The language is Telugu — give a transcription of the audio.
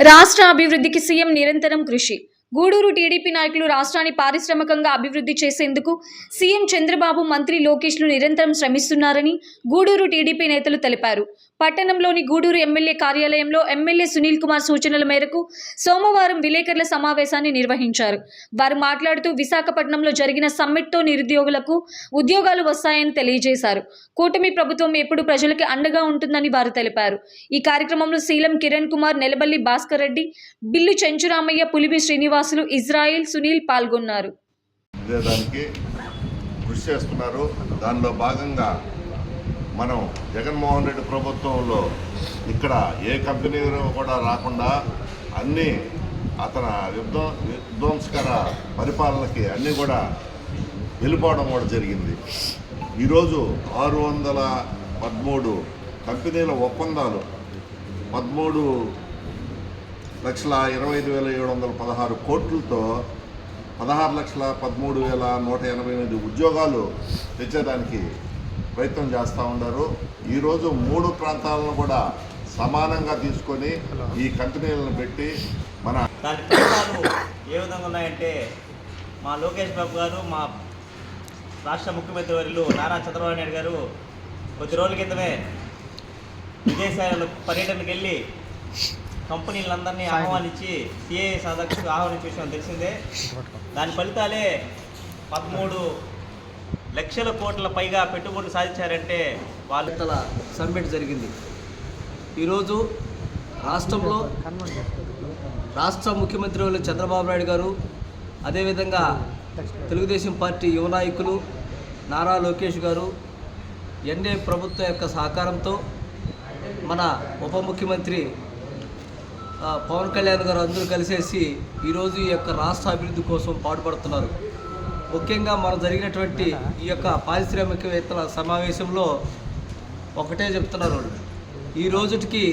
రాష్ట్ర అభివృద్ధికి సీఎం నిరంతరం కృషి. గూడూరు టీడీపీ నాయకులు రాష్ట్రాన్ని పారిశ్రామికంగా అభివృద్ధి చేసేందుకు సీఎం చంద్రబాబు మంత్రి లోకేష్లు నిరంతరం శ్రమిస్తున్నారని గూడూరు టీడీపీ నేతలు తెలిపారు. పట్టణంలోని గూడూరు ఎమ్మెల్యే కార్యాలయంలో ఎమ్మెల్యే సునీల్ కుమార్ సూచనల మేరకు సోమవారం విలేకరుల సమావేశాన్ని నిర్వహించారు. వారు మాట్లాడుతూ విశాఖపట్నంలో జరిగిన సమ్మిట్తో నిరుద్యోగులకు ఉద్యోగాలు వస్తాయని తెలియజేశారు. కూటమి ప్రభుత్వం ఎప్పుడు ప్రజలకి అండగా ఉంటుందని వారు తెలిపారు. ఈ కార్యక్రమంలో శీలం కిరణ్ కుమార్ నెలబల్లి భాస్కర్ రెడ్డి బిల్లు చెంచురామయ్య పులిమి శ్రీనివాసులు ఇజ్రాయిల్ సునీల్ పాల్గొన్నారు. దానికి కృషి చేస్తున్నారు. దానిలో భాగంగా మనం జగన్మోహన్ రెడ్డి ప్రభుత్వంలో ఇక్కడ ఏ కంపెనీ కూడా రాకుండా అన్ని అతని విధ్వ విధ్వంసకర పరిపాలనకి అన్నీ కూడా వెళ్ళిపోవడం కూడా జరిగింది. ఈరోజు ఆరు వందల పదమూడు కంపెనీల ఒప్పందాలు పదమూడు లక్షల ఇరవై ఐదు వేల ఏడు వందల పదహారు కోట్లతో పదహారు లక్షల పదమూడు వేల నూట ఎనభై ఎనిమిది ఉద్యోగాలు తెచ్చేదానికి ప్రయత్నం చేస్తూ ఉన్నారు. ఈరోజు మూడు ప్రాంతాలను కూడా సమానంగా తీసుకొని ఈ కంపెనీలను పెట్టి మన దాని ఫలితాలు ఏ విధంగా ఉన్నాయంటే మా లోకేష్ బాబు గారు మా రాష్ట్ర ముఖ్యమంత్రి వర్యులు నారా చంద్రబాబు నాయుడు గారు కొద్ది రోజుల క్రితమే విదేశాలలో పర్యటనకు వెళ్ళి కంపెనీలందరినీ ఆహ్వానించి సిఐ సాధకు ఆహ్వానించే విషయం తెలిసిందే. దాని ఫలితాలే పదమూడు లక్షల కోట్ల పైగా పెట్టుబడులు సాధించారంటే వాళ్ళు సమ్మిట్ జరిగింది. ఈరోజు రాష్ట్రంలో రాష్ట్ర ముఖ్యమంత్రి వాళ్ళు చంద్రబాబు నాయుడు గారు అదేవిధంగా తెలుగుదేశం పార్టీ యువ నాయకులు నారా లోకేష్ గారు ఎన్ఏ ప్రభుత్వం యొక్క సహకారంతో మన ఉప ముఖ్యమంత్రి పవన్ కళ్యాణ్ గారు అందరూ కలిసేసి ఈరోజు ఈ యొక్క రాష్ట్ర అభివృద్ధి కోసం పాటుపడుతున్నారు. ముఖ్యంగా మనం జరిగినటువంటి ఈ యొక్క పారిశ్రామికవేత్తల సమావేశంలో ఒకటే చెప్తున్నారు. ఈ రోజుటికి